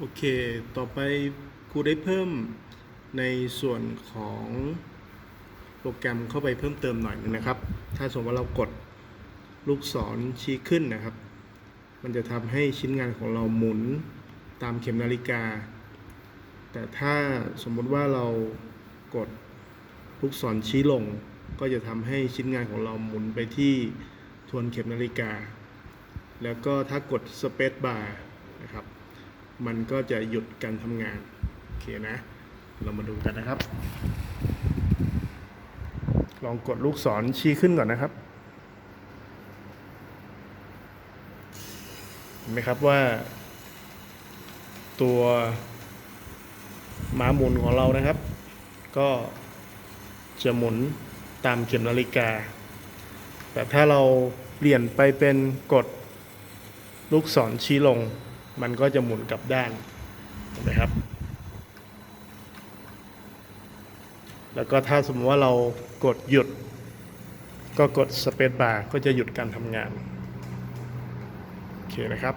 โอเค ต่อไปครูได้เพิ่มในส่วนของโปรแกรมเข้าไปเพิ่มเติมหน่อยนึงนะครับ ถ้าสมมติว่าเรากดลูกศรชี้ขึ้นนะครับ มันจะทำให้ชิ้นงานของเราหมุนตามเข็มนาฬิกา แต่ถ้าสมมติว่าเรากดลูกศรชี้ลง ก็จะทำให้ชิ้นงานของเราหมุนไปที่ทวนเข็มนาฬิกา แล้วก็ถ้ากด Space Bar นะครับ มันก็จะหยุดการทำงาน โอเคนะ เรามาดูกันนะครับ ลองกดลูกศรชี้ขึ้นก่อนนะครับเห็นไหมครับว่า ตัวม้าหมุนของเรานะครับ ก็จะหมุนตามเข็มนาฬิกา แต่ถ้าเราเปลี่ยนไปเป็นกดลูกศรชี้ลง มันก็จะหมุนกลับด้านนไหมครับ แล้วก็ถ้าสมมติว่าเรากดหยุด ก็กดสเปซบาร์ก็จะหยุดการทำงาน โอเคนะครับ